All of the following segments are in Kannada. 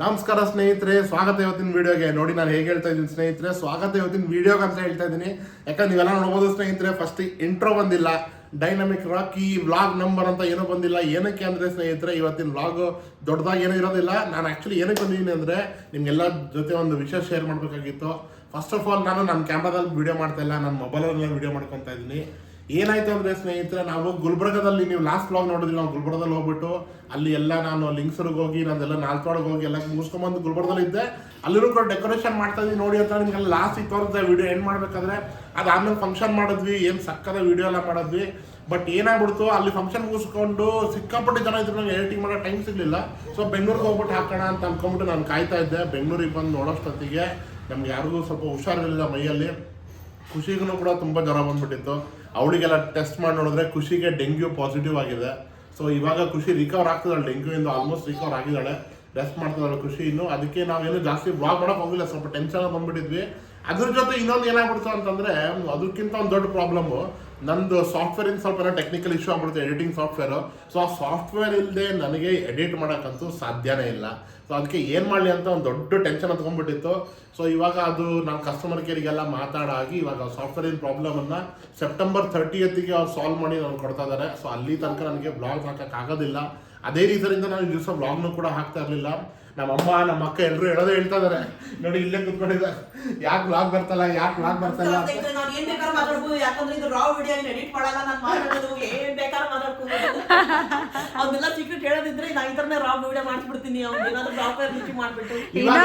ನಮಸ್ಕಾರ ಸ್ನೇಹಿತರೆ, ಸ್ವಾಗತ ಇವತ್ತಿನ ವಿಡಿಯೋಗೆ. ನೋಡಿ ನಾನು ಹೇಗೆ ಹೇಳ್ತಾ ಇದ್ದೀನಿ ಸ್ನೇಹಿತರೆ, ಸ್ವಾಗತ ಇವತ್ತಿನ ವಿಡಿಯೋಗೆ ಅಂತ ಹೇಳ್ತಾ ಇದ್ದೀನಿ. ಯಾಕಂದ್ರೆ ನೀವೆಲ್ಲ ನೋಡ್ಬೋದು ಸ್ನೇಹಿತರೆ ಫಸ್ಟ್ ಇಂಟ್ರೋ ಬಂದಿಲ್ಲ. ಡೈನಮಿಕ್ ರಾಕಿ ವ್ಲಾಗ್ ನಂಬರ್ ಅಂತ ಏನೂ ಬಂದಿಲ್ಲ. ಏನಕ್ಕೆ ಅಂದರೆ ಸ್ನೇಹಿತರೆ, ಇವತ್ತಿನ ವ್ಲಾಗ್ ದೊಡ್ಡದಾಗಿ ಏನೂ ಇರೋದಿಲ್ಲ. ನಾನು ಆ್ಯಕ್ಚುಲಿ ಏನಕ್ಕೆ ಬಂದಿದ್ದೀನಿ ಅಂದರೆ ನಿಮಗೆಲ್ಲ ಜೊತೆ ಒಂದು ವಿಷಯ ಶೇರ್ ಮಾಡಬೇಕಾಗಿತ್ತು. ಫಸ್ಟ್ ಆಫ್ ಆಲ್ ನಾನು ನನ್ನ ಕ್ಯಾಮ್ರಾದಲ್ಲಿ ವೀಡಿಯೋ ಮಾಡ್ತಾ ಇಲ್ಲ. ನನ್ನ ಮೊಬೈಲಲ್ಲಿ ವಿಡಿಯೋ ಮಾಡ್ಕೊತಾ ಇದ್ದೀನಿ. ಏನಾಯ್ತು ಅಂದ್ರೆ ಸ್ನೇಹಿತರೆ, ನಾವು ಗುಲ್ಬರ್ಗದಲ್ಲಿ ನೀವು ಲಾಸ್ಟ್ ಬ್ಲಾಗ್ ನೋಡಿದ್ರಿ, ನಾವು ಗುಲ್ಬರ್ಗದಲ್ಲಿ ಹೋಗ್ಬಿಟ್ಟು ಅಲ್ಲಿ ಎಲ್ಲ ನಾನು ಲಿಂಕ್ಸರ್ಗೆ ಹೋಗಿ ನಂದೆಲ್ಲ ನಾಲ್ಕೊಳಗೆ ಹೋಗಿ ಎಲ್ಲ ಮುಗಿಸ್ಕೊಂಬಂದು ಗುಲ್ಬರ್ಗದಲ್ಲಿ ಇದ್ದೆ. ಅಲ್ಲಿನೂ ಕೂಡ ಡೆಕೋರೇಷನ್ ಮಾಡ್ತಾ ಇದ್ವಿ ನೋಡಿ ಅಂತ ನಿಮ್ಗೆ ಲಾಸ್ಟ್ ತೋರಿಸ್ದೆ ವಿಡಿಯೋ ಎಂಡ್ ಮಾಡ್ಬೇಕಾದ್ರೆ, ಅದಾದ್ಮೇಲೆ ಫಂಕ್ಷನ್ ಮಾಡಿದ್ವಿ, ಏನು ಸಕ್ಕದ ವಿಡಿಯೋ ಎಲ್ಲ ಮಾಡಿದ್ವಿ. ಬಟ್ ಏನಾಗ್ಬಿಡ್ತು, ಅಲ್ಲಿ ಫಂಕ್ಷನ್ ಮುಗಿಸ್ಕೊಂಡು ಸಿಕ್ಕಾಪಟ್ಟೆ ಜನ ಇದ್ರು, ನಂಗೆ ಎಡಿಟಿಂಗ್ ಮಾಡೋ ಟೈಮ್ ಸಿಗ್ಲಿಲ್ಲ. ಸೊ ಬೆಂಗಳೂರಿಗೆ ಹೋಗ್ಬಿಟ್ಟು ಹಾಕೋಣ ಅಂತ ಅನ್ಕೊಂಡ್ಬಿಟ್ಟು ನಾನು ಕಾಯ್ತಾ ಇದ್ದೆ. ಬೆಂಗಳೂರಿಗೆ ಬಂದು ನೋಡೋಷ್ಟೊತ್ತಿಗೆ ನಮ್ಗೆ ಯಾರಿಗೂ ಸ್ವಲ್ಪ ಹುಷಾರಿರಲಿಲ್ಲ ಮೈಯಲ್ಲಿ. ಖುಷಿಗೂ ಕೂಡ ತುಂಬ ಜ್ವರ ಬಂದ್ಬಿಟ್ಟಿತ್ತು. ಅವಳಿಗೆಲ್ಲ ಟೆಸ್ಟ್ ಮಾಡಿ ನೋಡಿದ್ರೆ ಖುಷಿಗೆ ಡೆಂಗ್ಯೂ ಪಾಸಿಟಿವ್ ಆಗಿದೆ. ಸೊ ಇವಾಗ ಖುಷಿ ರಿಕವರ್ ಆಗ್ತಿದ್ದಾಳೆ. ಡೆಂಗ್ಯೂ ಇಂದ ಆಲ್ಮೋಸ್ಟ್ ರಿಕವರ್ ಆಗಿದ್ದಾಳೆ. ರೆಸ್ಟ್ ಮಾಡ್ತಿದ್ದಾಳೆ ಖುಷಿ ಇನ್ನು. ಅದಕ್ಕೆ ನಾವೇನು ಜಾಸ್ತಿ ಬ್ಲಾಗ್ ಮಾಡಕ್ ಹೋಗಿಲ್ಲ. ಸ್ವಲ್ಪ ಟೆನ್ಷನ್ ಬಂದ್ಬಿಟ್ಟಿದ್ವಿ. ಅದ್ರ ಜೊತೆ ಇನ್ನೊಂದು ಏನಾಗ್ಬಿಡ್ತು ಅಂತಂದ್ರೆ, ಅದಕ್ಕಿಂತ ಒಂದು ದೊಡ್ಡ ಪ್ರಾಬ್ಲಮ್ ನಂದು ಸಾಫ್ಟ್ವೇರ್ ಇಂದ ಸ್ವಲ್ಪ ಟೆಕ್ನಿಕಲ್ ಇಶ್ಯೂ ಆಗ್ಬಿಡುತ್ತೆ ಎಡಿಟಿಂಗ್ ಸಾಫ್ಟ್ವೇರ್ ಸೊ ಆ ಸಾಫ್ಟ್ವೇರ್ ಇಲ್ಲದೆ ನನಗೆ ಎಡಿಟ್ ಮಾಡೋಕ್ಕಂತೂ ಸಾಧ್ಯನೇ ಇಲ್ಲ. ಸೊ ಅದಕ್ಕೆ ಏನು ಮಾಡಲಿ ಅಂತ ಒಂದು ದೊಡ್ಡ ಟೆನ್ಷನ್ ಹತ್ಕೊಂಡ್ಬಿಟ್ಟಿತ್ತು ಸೊ ಇವಾಗ ಅದು ನಾನು ಕಸ್ಟಮರ್ ಕೇರಿಗೆಲ್ಲ ಮಾತಾಡಾಗಿ ಇವಾಗ ಸಾಫ್ಟ್ವೇರಿನ ಪ್ರಾಬ್ಲಮನ್ನು ಸೆಪ್ಟೆಂಬರ್ ತರ್ಟಿಯತ್ತಿಗೆ ಅವ್ರು ಸಾಲ್ವ್ ಮಾಡಿ ನಾನು ಕೊಡ್ತಾ ಇದ್ದಾರೆ ಸೊ ಅಲ್ಲಿ ತನಕ ನನಗೆ ಬ್ಲಾಗ್ ಹಾಕೋಕ್ಕಾಗೋದಿಲ್ಲ ಅದೇ ರೀತಿಯಿಂದ ನಾನು ದಿವಸ ಬ್ಲಾಗ್ನು ಕೂಡ ಹಾಕ್ತಾ ಇರಲಿಲ್ಲ. ನಮ್ಮಮ್ಮ ನಮ್ಮ ಅಕ್ಕ ಎಲ್ಲರೂ ಹೇಳೋದೇ ಹೇಳ್ತಾ ಇದಾರೆ. ನೋಡಿ ಇಲ್ಲೇ ಕುತ್ಕೊಂಡಿದ್ದಾರೆ ಯಾಕೆ ಬ್ಲಾಗ್ ಬರ್ತಲ್ಲ ಯಾಕೆ ಬ್ಲಾಗ್ ಬರ್ತಲ್ಲ ಇವಾಗ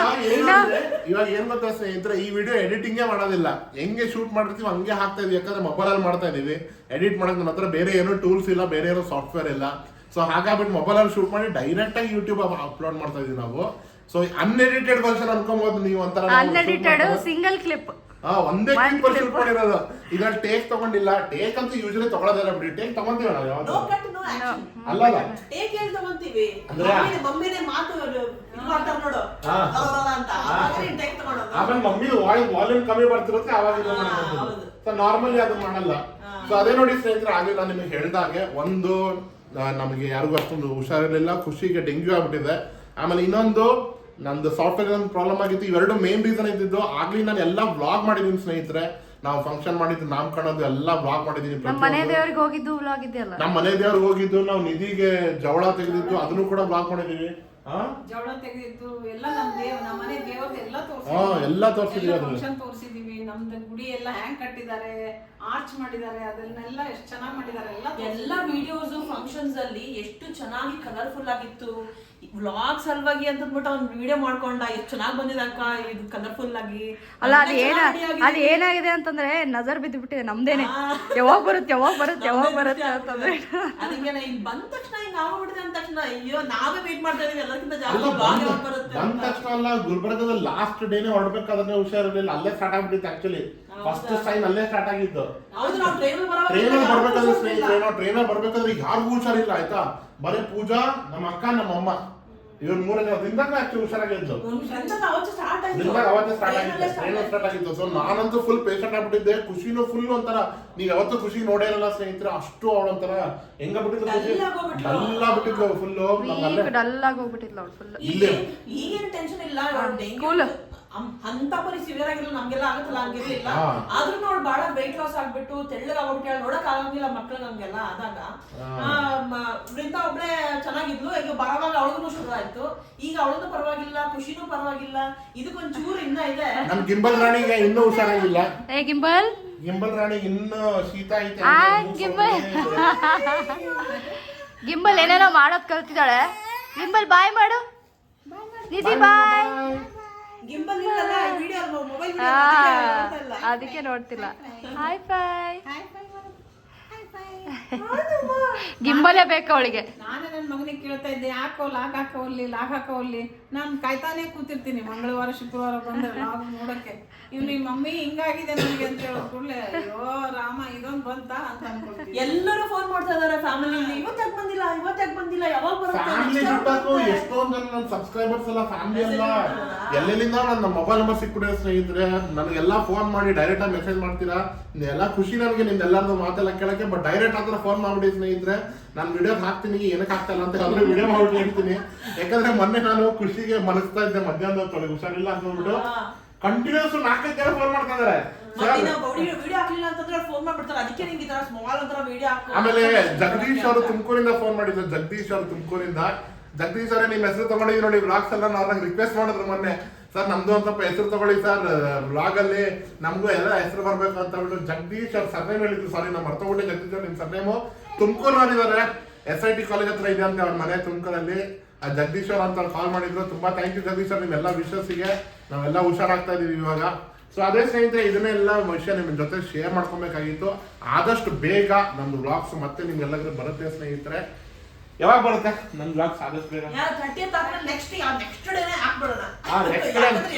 ಇವಾಗ ಏನ್ ಗೊತ್ತಾ ಸ್ನೇಹಿತರೆ ಈ ವಿಡಿಯೋ ಎಡಿಟಿಂಗೇ ಮಾಡೋದಿಲ್ಲ. ಹೆಂಗೆ ಶೂಟ್ ಮಾಡಿರ್ತೀವಿ ಹಂಗೆ ಹಾಕ್ತಾ ಇದೀವಿ. ಯಾಕಂದ್ರೆ ಮೊಬೈಲಲ್ಲಿ ಮಾಡ್ತಾ ಇದೀವಿ. ಎಡಿಟ್ ಮಾಡಕ್ ನನ್ನ ಹತ್ರ ಬೇರೆ ಏನೋ ಟೂಲ್ಸ್ ಇಲ್ಲ ಬೇರೆ ಏನೋ ಸಾಫ್ಟ್ವೇರ್ ಇಲ್ಲ. ಸೊ ಹಾಗಾಗ್ಬಿಟ್ಟು ಮೊಬೈಲಲ್ಲಿ ಶೂಟ್ ಮಾಡಿ ಡೈರೆಕ್ಟ್ ಆಗಿ ಯೂಟ್ಯೂಬ್ ಅಪ್ಲೋಡ್ ಮಾಡ್ತಾ ಇದೀವಿ ನಾವು. ಸೊ ಅನ್ಎಡಿಟೆಡ್ ವರ್ಷನ್ ಅನ್ಕೊಬಹುದು ನೀವು ಒಂಥರ ಅನ್ಎಡಿಟೆಡ್ ಸಿಂಗಲ್ ಕ್ಲಿಪ್ ಹಾ ಒಂದೇ ಕ್ಲಿಪ್. ಶೂಟ್ ಮಾಡಿರೋದು ಇದ್ರಲ್ಲಿ ಟೇಕ್ ತಗೊಂಡಿಲ್ಲ. ಟೇಕ್ ಅಂತ ಯೂಶಲಿ ತಗೊಳ್ಳೋದಿಲ್ಲ ಬಿಡಿ. ಟೇಕ್ ತಗೊಂತೀವಿ ನಾವು ನೋ ಯಾವ್ದು ಕಟ್ ನೋ ಆಕ್ಷನ್ ಅಲ್ಲ ಅಲ್ಲ. ಟೇಕ್ ಏನ್ ತಗೊಂತೀವಿ? ಅಂದ್ರೆ- ಮಮ್ಮಿನೇ ಮಾತು ನೋಡು. ಅಂತ. ಆಮೇಲೆ ಮಮ್ಮಿ ವಾಯ್ಸ್ ವಾಲ್ಯೂಮ್ ಕಮ್ಮಿ ಬರ್ತಿರುತ್ತೆ ಅವಾಗ ನಾರ್ಮಲಿ ಅದು ಮಾಡಲ್ಲ. ಸೊ ಅದೇ ನೋಡಿ ಸ್ನೇಹಿತರೆ ಆಗಲಿ ನಾನು ನಿಮಗೆ ಹೇಳ್ದಾಗೆ ಒಂದು ನಮಗೆ ಯಾರಿಗೂ ಅಷ್ಟೊಂದು ಹುಷಾರಿರಲಿಲ್ಲ ಖುಷಿಗೆ ಡೆಂಗ್ಯೂ ಆಗ್ಬಿಟ್ಟಿದೆ. ಆಮೇಲೆ ಇನ್ನೊಂದು ನಂದು ಸಾಫ್ಟ್ವೇರ್ ಒಂದು ಪ್ರಾಬ್ಲಮ್ ಆಗಿತ್ತು ಇವೆರಡು ಮೇನ್ ರೀಸನ್ ಇದ್ದಿದ್ದು ಆಗ್ಲಿ ನಾನು ಎಲ್ಲ ಬ್ಲಾಗ್ ಮಾಡಿದ್ದೀನಿ ಸ್ನೇಹಿತರೆ. ನಾವು ಫಂಕ್ಷನ್ ಮಾಡಿದ್ದು ನಾಮಕರಣದ್ದು ಎಲ್ಲ ಬ್ಲಾಗ್ ಮಾಡಿದ್ದೀನಿ ನಮ್ಮ ಮನೆ ದೇವ್ರಿಗೆ ಹೋಗಿದ್ದು ವ್ಲಾಗ್ ಇದೆಯಲ್ಲ? ನಮ್ಮ ಮನೆ ದೇವ್ರಿಗೆ ಹೋಗಿದ್ದು ನಾವು ನಿಧಿಗೆ ಜವಳ ತೆಗೆದಿದ್ದು ಅದನ್ನು ಕೂಡ ಬ್ಲಾಗ್ ಮಾಡಿದೀವಿ. ಜವಳ ತೆಗೆದಿದ್ದು ಎಲ್ಲ ನಮ್ ದೇವ್ ನಮ್ಮ ಮನೆ ದೇವತೆ ಎಲ್ಲ ಹಾ, ಎಲ್ಲ ತೋರ್ಸಿದೀವಿ ಅದ್ರಲ್ಲಿ. ಫಂಕ್ಷನ್ ತೋರಿಸಿದೀವಿ. ನಮ್ದು ಗುಡಿ ಎಲ್ಲ ಹ್ಯಾಂಗ್ ಕಟ್ಟಿದ್ದಾರೆ ಆರ್ಚ್ ಮಾಡಿದ್ದಾರೆ ಅದನ್ನೆಲ್ಲ ಎಷ್ಟು ಚೆನ್ನಾಗಿ ಮಾಡಿದ್ದಾರೆ ಎಲ್ಲ ಎಲ್ಲ ವಿಡಿಯೋಸ್ ಫಂಕ್ಷನ್ಸ್ ಅಲ್ಲಿ ಎಷ್ಟು ಚೆನ್ನಾಗಿ ಕಲರ್ಫುಲ್ ಆಗಿತ್ತು. ವ್ಲಾಗ್ ಸಲುವಾಗಿ ಅಂತಂದ್ಬಿಟ್ಟು ಅವ್ನು ವಿಡಿಯೋ ಮಾಡ್ಕೊಂಡ ಎಷ್ಟು ಚೆನ್ನಾಗಿ ಬಂದಿದೆ ಅಕ್ಕ ಇದು ಕಲರ್ಫುಲ್ ಆಗಿ. ಅಲ್ಲ ಅದು ಏನ. ಅದು ಏನಾಗಿದೆ ಅಂತಂದ್ರೆ ನಜರ್ ಬಿದ್ದು ಬಿಟ್ಟಿದೆ ನಮ್ದೇನೆ ಯಾವಾಗ ಬರುತ್ತೆ ಯಾವಾಗ ಬರುತ್ತೆ ಯಾವಾಗ ಬರುತ್ತೆ ಅಂತಂದ್ರೆ. ಅದಕ್ಕೆ ಇಲ್ಲಿ ಬಂದ ತಕ್ಷಣ ಹಿಂಗ ಆಗ್ಬಿಟ್ಟಿದೆ ಅಂದ ತಕ್ಷಣ ಅಯ್ಯೋ ನಾವೇ ವೇಟ್ ಮಾಡ್ತಾ ಇದೀವಿ ಎಲ್ಲರಿಗಿಂತ ಜಾಸ್ತಿ ಯಾವಾಗ ಬರುತ್ತೆ ಅಂತ. ಅಲ್ಲ ಗುಲ್ಬರ್ಗದ ಲಾಸ್ಟ್ ಡೇನೆ ಹೊರಡ್ಬೇಕಾದ್ರೆ ಇರಲಿಲ್ಲ. ಅಲ್ಲೇ ಸ್ಟಾರ್ಟ್ ಆಗ್ಬಿಟ್ಟಿತ್ತು ಆಕ್ಚುಲಿ ಫಸ್ಟ್ ಟೈಮ್ ಅಲ್ಲೇ ಸ್ಟಾರ್ಟ್ ಆಗಿದ್ದು. ಟ್ರೈನಲ್ಲಿ ಬರ್ಬೇಕಾದ್ರೆ ಸ್ನೇಹಿತರೆ ನಾವು ಟ್ರೈನ್ ಬರ್ಬೇಕಾದ್ರೆ ಯಾರಿಗೂ ಹುಷಾರಿಲ್ಲ ಆಯ್ತಾ? ಬರೀ ಪೂಜಾ ನಮ್ಮ ಅಕ್ಕ ನಮ್ಮ ಅಮ್ಮ. ಇವ್ರ ಮೂರನೇ ದಿನದಾಗ ಆಕ್ಚುಲಿ ಹುಷಾರಾಗಿದ್ದು ದಿನದಾಗ ಅವತ್ತೇ ಸ್ಟಾರ್ಟ್ ಆಗಿತ್ತು ಟ್ರೈನ್ ಸ್ಟಾರ್ಟ್ ಆಗಿತ್ತು. ಸೊ ನಾನಂತೂ ಫುಲ್ ಪೇಷಂಟ್ ಆಗ್ಬಿಟ್ಟಿದ್ದೆ. ಖುಷಿನೂ ಫುಲ್ ಒಂಥರ ನೀವ್ ಯಾವತ್ತೂ ಖುಷಿ ನೋಡೇ ಇರಲ್ಲ ಸ್ನೇಹಿತರೆ ಅಷ್ಟು ಅವಳೊಂಥರ ಒಂಥರ ಹೆಂಗ ಆಗೋಗ್ಬಿಟ್ಲು. ಡಲ್ ಆಗ್ಬಿಟ್ಟಿದ್ಲು ಫುಲ್ ಡಲ್ ಆಗಿ ಹೋಗ್ಬಿಟ್ಟಿಲ್ಲ ಅವ್ಳು ಫುಲ್ ಇಲ್ಲೇ. ಈಗೇನ್ ಟೆನ್ಷನ್ ಇಲ್ಲ. Cool. ಅಂತ ಪರಿ ಸಿವಿಯರ್ ಆಗಿಲ್ಲ ನಮ್ಗೆಲ್ಲ ಆಗತ್ತಲ್ಲ ಹಂಗಿರ್ಲಿಲ್ಲ. ಆದ್ರೂ ನೋಡ್ ಬಹಳ ವೆಯ್ಟ್ ಲಾಸ್ ಆಗ್ಬಿಟ್ಟು ತೆಳ್ಳಗ ಆಗ್ಬಿಟ್ಟು ನೋಡಕ್ ಆಗಂಗಿಲ್ಲ ಮಕ್ಳಿಗೆ ಹಂಗೆಲ್ಲ ಆದಾಗ. ಆ, ಮ- ವೃಂದ ಒಬ್ಳೆ ಚೆನ್ನಾಗಿದ್ಲು ಈಗ ಬರವಾಗ ಅವಳಿಗೂ ಶುರು ಆಯ್ತು. ಈಗ ಅವಳದು ಪರವಾಗಿಲ್ಲ ಖುಷಿನೂ ಪರವಾಗಿಲ್ಲ ಇದಕ್ಕೊಂದ್ ಚೂರು ಇನ್ನ ಇದೆ. ನಮ್ ಗಿಂಬಲ್ ರಾಣಿಗೆ ಇನ್ನೂ ಹುಷಾರಾಗಿಲ್ಲ. ಏ ಗಿಂಬಲ್? ಗಿಂಬಲ್ ರಾಣಿ ಇನ್ನೂ ಶೀತ ಐತೆ ಗಿಂಬಲ್. ಗಿಂಬಲ್ ಏನೇನೋ ಮಾಡೋದ್ ಕಲ್ತಿದ್ದಾಳೆ. ಗಿಂಬಲ್ ಬಾಯ್ ಮಾಡು. ನಿಧಿ ಬಾಯ್. ಅದಕ್ಕೆ ನೋಡ್ತಿಲ್ಲ. ಹಾಯ್ ಫೈ ಗಿಂಬಲೇ ಬೇಕು ಅವಳಿಗೆ. ನಾನೇ ನನ್ನ ಮಗನಿಗೆ ಕೇಳ್ತಾ ಇದ್ದೆ ಯಾಕೋ ಲಾಗ್ ಹಾಕೋಲ್ಲಿ ಲಾಗ್ ಹಾಕೋ ಅಲ್ಲಿ. ನಾನು ಕಾಯ್ತಾನೆ ಕೂತಿರ್ತೀನಿ ಮಂಗಳವಾರ ಶುಕ್ರವಾರ ಬಂದ್ರೆ ಲಾಗ್ ನೋಡಕ್ಕೆ. ಇವ್ನು ನಿಮ್ಮ ಮಮ್ಮಿ ಹಿಂಗಾಗಿದೆ ನನಗೆ ಅಂತ ಹೇಳೋ ಕೂಡಲೇ ಅಯ್ಯೋ ರಾಮ ಇದೊಂದು ಬಂತ? ಅಂತ ಅನ್ಕೊಂಡು ಎಲ್ಲರೂ ಫೋನ್ ಮಾಡ್ತಾ ಇದಾರೆ ಫ್ಯಾಮಿಲಿ ಇವತ್ತಾಗ ಬಂದಿಲ್ಲ? ಇವತ್ತಾಗ ಬಂದಿಲ್ಲ? ಯಾವಾಗ ಫ್ಯಾಮಿಲಿ ಬರುತ್ತೆ? ಬಿಟ್ಟಾಕು ಎಷ್ಟೊಂದ್ ಜನ ನನ್ನ ಸಬ್ಸ್ಕ್ರೈಬರ್ಸ್ ಎಲ್ಲ ಫ್ಯಾಮಿಲಿ ಎಲ್ಲ ಎಲ್ಲೆಲ್ಲಿಂದ ನನ್ನ ಮೊಬೈಲ್ ನಂಬರ್ ಸಿಕ್ಬಿಟ್ಟಿದೆ ಸ್ನೇಹಿತರೆ? ನನಗೆಲ್ಲ ಫೋನ್ ಮಾಡಿ ಡೈರೆಕ್ಟ್ ಆಗಿ ಮೆಸೇಜ್ ಮಾಡ್ತೀರಾ? ಎಲ್ಲ ಖುಷಿ ನನಗೆ ನಿಮ್ದೆಲ್ಲರದು ಮಾತೆಲ್ಲ ಕೇಳಕ್ಕೆ ಬಟ್ ಡೈರೆಕ್ಟ್ ಆದ್ರೆ ಫೋನ್ ಮಾಡ್ಬಿಡಿ ಸ್ನೇಹಿತರೆ. ನಾನು ವಿಡಿಯೋ ಹಾಕ್ತೀನಿ ಏನಕ್ಕೆ ಇಲ್ಲ ಅಂತ ವಿಡಿಯೋ ಮಾಡ್ಬಿಟ್ಟು ಹೇಳ್ತೀನಿ. ಯಾಕಂದ್ರೆ ಮೊನ್ನೆ ನಾನು ಖುಷಿಗೆ ಮನಸ್ತಾ ಇದ್ದೆ ಮಧ್ಯಾಹ್ನದ ಹೊತ್ತೊಳಗೆ ಹುಷಾರಿಲ್ಲ ಅಂತ ಹೇಳ್ಬಿಟ್ಟು. ಕಂಟಿನ್ಯೂಸ್ ನಾಲ್ಕೈದು ಜನ ಫೋನ್ ಮಾಡ್ತಾ ಇದಾರೆ ಆಮೇಲೆ ಜಗದೀಶ್ ಅವರು ತುಮಕೂರಿಂದ ಫೋನ್ ಮಾಡಿದ್ರು. ಜಗದೀಶ್ ಅವರು ತುಮಕೂರಿಂದ. ಜಗದೀಶ್ ಅವರೇ ನಿಮ್ಮ ಹೆಸರು ತಗೊಂಡಿದ್ದೀವಿ ನೋಡಿ ಬ್ಲಾಗ್ಸ್ ಎಲ್ಲ ನಾವು ರಿಕ್ವೆಸ್ಟ್ ಮಾಡಿದ್ರು ಮೊನ್ನೆ. ಸರ್, ನಮ್ದು ಒಂದು ಸ್ವಲ್ಪ ಹೆಸರು ತಗೊಳ್ಳಿ ಸರ್. ಬ್ಲಾಗ್ ಅಲ್ಲಿ ನಮಗೂ ಎಲ್ಲ ಹೆಸರು ಬರ್ಬೇಕು ಅಂತ ಹೇಳ್ಬಿಟ್ಟು ಜಗದೀಶ್ ಅವ್ರ ಸರ್ನೇಮ್ ಹೇಳಿದ್ರು. ಸಾರಿ ನಾವು ಅರ್ಥಗೊಂಡೆ ಜಗದೀಶ್ ಅವ್ರ ನಿಮ್ ಸರ್ನೇಮು. ತುಮಕೂರಿನವ್ರಿದ್ದಾರೆ ಎಸ್ ಐ ಟಿ ಕಾಲೇಜ್ ಹತ್ರ ಇದೆ ಅಂತ ಅವ್ರ ಮನೆ ತುಮಕೂರಲ್ಲಿ. ಆ ಜಗದೀಶ್ ಅವ್ರ ಅಂತ ಕಾಲ್ ಮಾಡಿದ್ರು. ತುಂಬಾ ಥ್ಯಾಂಕ್ ಯು ಜಗದೀಶ್ ಅವ್ರ ನಿಮ್ಮೆಲ್ಲ ವಿಶ್ವಸಿಗೆ ನಾವೆಲ್ಲ ಹುಷಾರಾಗ್ತಾ ಇದೀವಿ ಇವಾಗ. ಸೊ ಅದೇ ಸ್ನೇಹಿತರೆ, ಇದನ್ನೆಲ್ಲ ವಿಷಯ ನಿಮ್ಮ ಜೊತೆ ಶೇರ್ ಮಾಡ್ಕೊಬೇಕಾಗಿತ್ತು. ಆದಷ್ಟು ಬೇಗ ನಮ್ಮ ಬ್ಲಾಗ್ಸ್ ಮತ್ತೆ ನಿಮ್ಗೆಲ್ಲರಿಗೂ ಬರುತ್ತೆ ಸ್ನೇಹಿತರೆ. ಯಾವಾಗ ಬರುತ್ತೆ? ನನ್ನ ಬ್ಲಾಗ್ಸ್ ಆದಷ್ಟು ಬೇಗ.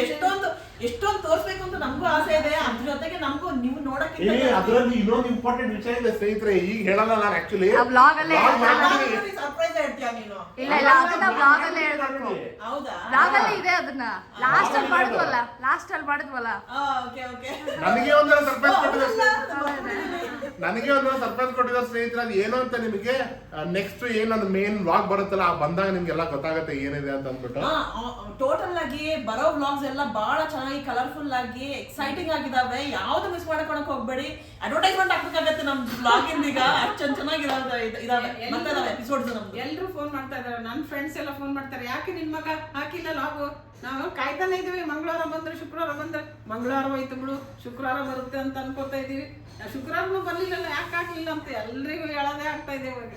ಎಷ್ಟೊಂದು ಎಷ್ಟೊಂದು ತೋರಿಸ್ಬೇಕು ಅಂತ ನಮಗೂ ಆಸೆ ಇದೆ. ಅದ್ರ ಜೊತೆಗೆ ನಮಗೂ ನೀವು ನೋಡಕ್ಕೆ ಏ ಅದರಲ್ಲಿ ಇನ್ನೊಂದು ಇಂಪಾರ್ಟೆಂಟ್ ವಿಷಯ ಇದೆ ಸ್ನೇಹಿತರೆ ಈಗ ಹೇಳಲ್ಲ ನಾನು ಆಕ್ಚುಲಿ ಆ ಅಲ್ಲೇ ಸರ್ಪ್ರೈಸ್ ಹೇಳ್ತೀಯ ನೀನು? ಇಲ್ಲ ಇಲ್ಲ ಅದನ್ನ ಬ್ಲಾಗ್ ಅಲ್ಲೇ ಹೇಳ್ಬೇಕು. ಹೌದಾ? ಬ್ಲಾಗ್ ಅಲ್ಲೇ ಇದೆ ಅದನ್ನ. ಲಾಸ್ಟ್ ಅಲ್ಲಿ ಮಾಡಿದ್ವಲ್ಲ ಲಾಸ್ಟ್ ಅಲ್ಲಿ ಮಾಡಿದ್ವಲ್ಲ ಓಕೆ ಓಕೆ ನನಗೆ ಒಂದರ ಸರ್ಪ್ರೈಸ್ ಕೊಟ್ಟಿದ್ದಾರೆ ನನಗೆ ಒಂದರ ಸರ್ಪ್ರೈಸ್ ಕೊಟ್ಟಿದ್ದಾರೆ ಸ್ನೇಹಿತರೆ. ಅದು ಏನು ಅಂತ ನಿಮಗೆ ನೆಕ್ಸ್ಟ್ ಏನದು ಮೇನ್ ವ್ಲಾಗ್ ಬರುತ್ತಲ್ಲ ಆ ಬಂದಾಗ ನಿಮ್ಗೆಲ್ಲ ಗೊತ್ತಾಗುತ್ತೆ ಏನಿದೆ ಅಂತ ಅಂದ್ಬಿಟ್ಟು. ಆಗಿ ಬರೋ ವ್ಲಾಗ್ಸ್ ಎಲ್ಲ ಬಹಳ ಚೆನ್ನಾಗಿ ಕಲರ್ಫುಲ್ ಆಗಿ ಎಕ್ಸೈಟಿಂಗ್ ಆಗಿದಾವೆ. ಯಾವ್ದು ಮಿಸ್ ಮಾಡ್ಕೊಳಕ್ ಹೋಗ್ಬೇಡಿ. ಅಡ್ವರ್ಟೈಸ್ಮೆಂಟ್ ಹಾಕ್ಬೇಕಾಗತ್ತೆ ನಮ್ ಬ್ಲಾಗ್ ಈಗ. ಅಷ್ಟೊಂದ್ ಚೆನ್ನಾಗಿದಾವೆ ಇದಾವೆ. ಎಪಿಸೋಡ್ಸ್ ನಮ್ದು. ಎಲ್ರು ಫೋನ್ ಮಾಡ್ತಾ ಇದಾರೆ. ನನ್ನ ಫ್ರೆಂಡ್ಸ್ ಎಲ್ಲ ಫೋನ್ ಮಾಡ್ತಾರೆ. ಯಾಕೆ ನಿನ್ ಮಗ? ಹಾಕಿಲ್ಲ ಲಾಗು ನಾವು ಕಾಯ್ತಾನೆ ಇದೀವಿ. ಮಂಗಳವಾರ ಬಂದ್ರೆ ಶುಕ್ರವಾರ ಬಂದ್ರೆ. ಮಂಗಳವಾರ ಹೋಯ್ತು ಬಿಡು. ಶುಕ್ರವಾರ ಬರುತ್ತೆ ಅಂತ ಅನ್ಕೋತಾ ಇದೀವಿ. ಶುಕ್ರವಾರನೂ ಬರ್ಲಿಲ್ಲ ಯಾಕೆ ಹಾಕ್ಲಿಲ್ಲ ಅಂತ ಎಲ್ರಿಗೂ ಹೇಳೋದೇ ಆಗ್ತಾ ಇದೆ ಇವಾಗ.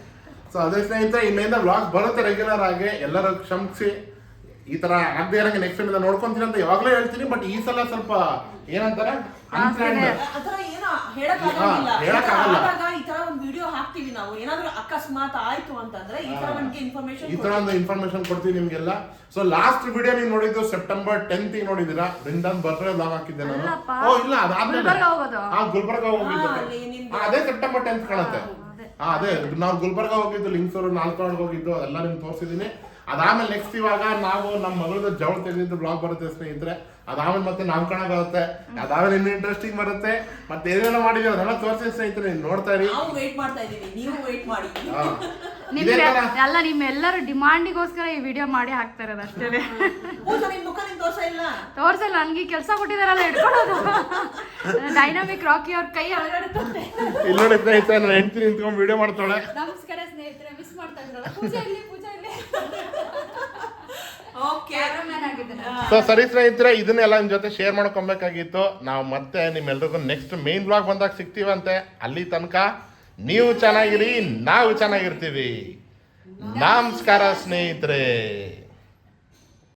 ಸೊ ಅದೇ ಸ್ನೇಹಿತರೆ ಇನ್ನೇನ ವ್ಲಾಗ್ ಬರುತ್ತೆ ರೆಗ್ಯುಲರ್ ಆಗಿ. ಎಲ್ಲರೂ ಕ್ಷಮಿಸಿ. ಈ ತರ ಆಗದೆ ಇರಂಗೆ ನೆಕ್ಸ್ಟ್ ಇಂದ ನೋಡ್ಕೊಂತೀನಿ ಅಂತ ಯಾವಾಗಲೂ ಹೇಳ್ತೀನಿ ಬಟ್ ಈ ಸಲ ಸ್ವಲ್ಪ ಏನಂತಾರೆ? ಈ ತರ ಒಂದ್ ವಿಡಿಯೋ ಹಾಕ್ತಿವಿ ನಾವು. ಏನಾದ್ರೂ ಅಕಸ್ಮಾತ್ ಆಯ್ತು ಅಂತಂದ್ರೆ ಈ ತರ ನಮ್ಗೆ ಇನ್ಫಾರ್ಮೇಶನ್ ಈ ತರ ಒಂದು ಇನ್ಫಾರ್ಮೇಶನ್ ಕೊಡ್ತೀನಿ ನಿಮ್ಗೆಲ್ಲ. ಸೊ ಲಾಸ್ಟ್ ವಿಡಿಯೋ ನೀವು ನೋಡಿದ್ದು ಸೆಪ್ಟೆಂಬರ್ ಟೆಂತ್ ನೋಡಿದಿರಾ ಬೃಂದಾನ್ ಬರ್ತ್ಡೇ ಲಾಗ್ ಹಾಕಿದ್ದೆ ನಾನು. ಓ ಇಲ್ಲ ಅದಾದ್ಮೇಲೆ ಗುಲ್ಬರ್ಗ ಹೋಗೋದು. ಹಾ ಗುಲ್ಬರ್ಗ ಹೋಗಿದ್ದು ಅದೇ ಸೆಪ್ಟೆಂಬರ್ ಟೆಂತ್ ಕಾಣುತ್ತೆ. ಹಾ ಅದೇ ನಾವು ಗುಲ್ಬರ್ಗ ಹೋಗಿದ್ದು ಲಿಂಗ್ಸೂರು ನಾಲ್ಕು ಹೋಗಿದ್ದು ಅದೆಲ್ಲ ನಿಮ್ಗೆ ತೋರಿಸಿದೀನಿ ಅದಾದ್ಮೇಲೆ ನೆಕ್ಸ್ಟ್ ಇವಾಗ ನಾವು ನಮ್ಮ ಮಗಳದ್ದು ಜವಳ ತೆಗೆದಿದ್ದು ಬ್ಲಾಗ್ ಬರುತ್ತೆ ಸ್ನೇಹಿತರೆ ಅದಾದ್ಮೇಲೆ ಮತ್ತೆ ನಾಮಕರಣ ಬರುತ್ತೆ ಅದಾದ್ಮೇಲೆ ಇನ್ನು ಇಂಟ್ರೆಸ್ಟಿಂಗ್ ಬರುತ್ತೆ ಮತ್ತೆ ಏನೇನೋ ಮಾಡಿದೀವಿ ಅದೆಲ್ಲ ತೋರಿಸಿ ಸ್ನೇಹಿತರೆ ನೀವು ನೋಡ್ತಾ ಇರಿ ನಾವು ವೇಟ್ ಮಾಡ್ತಾ ಇದೀವಿ ನೀವು ವೇಟ್ ಮಾಡಿ ಹಾ. ಇದೇ ನಿಮ್ಗೆ ತರ ಅಲ್ಲ ನಿಮ್ಮೆಲ್ಲರ ಡಿಮಾಂಡಿಗೋಸ್ಕರ ಈ ವಿಡಿಯೋ ಮಾಡಿ ಹಾಕ್ತಾ ಇರೋದು ಅಷ್ಟೇ ಪೂಜಾ ಮುಖ ಇಲ್ಲ ತೋರ್ಸಲ್ಲ ನನ್ಗೆ ಕೆಲಸ ಕೊಟ್ಟಿದಾರಲ್ಲ ಇಟ್ಕೊಳ್ಳೋದು ಡೈನಾಮಿಕ್ ರಾಕಿ ಅವ್ರ ಕೈ ಅಲಗಾಡುತ್ತೆ ಇಲ್ಲಿ ನೋಡಿ ಸ್ನೇಹಿತರೆ ನಾನು ಹೆಂಡತಿ ನಿಂತ್ಕೊಂಡು ವಿಡಿಯೋ ಮಾಡ್ತಾಳೆ ನಮಸ್ಕಾರ ಸ್ನೇಹಿತರೆ ಮಿಸ್ ಮಾಡ್ತಾ ಇದ್ರಲ್ಲ ಪೂಜೆ ಪೂಜೆ ಇಲ್ಲಿ ಸೊ ಸರಿ ಸ್ನೇಹಿತರೆ, ಇದನ್ನೆಲ್ಲ ನಿಮ್ಮ ಜೊತೆ ಶೇರ್ ಮಾಡ್ಕೊಬೇಕಾಗಿತ್ತು. ನಾವು ಮತ್ತೆ ನಿಮ್ಮೆಲ್ರಿಗೂ ನೆಕ್ಸ್ಟ್ ಮೇನ್ ಬ್ಲಾಗ್ ಬಂದಾಗ ಸಿಗ್ತೀವಂತೆ. ಅಲ್ಲಿ ತನಕ ನೀವು ಚೆನ್ನಾಗಿರಿ, ನಾವು ಚೆನ್ನಾಗಿರ್ತೀವಿ. ನಮಸ್ಕಾರ ಸ್ನೇಹಿತರೆ.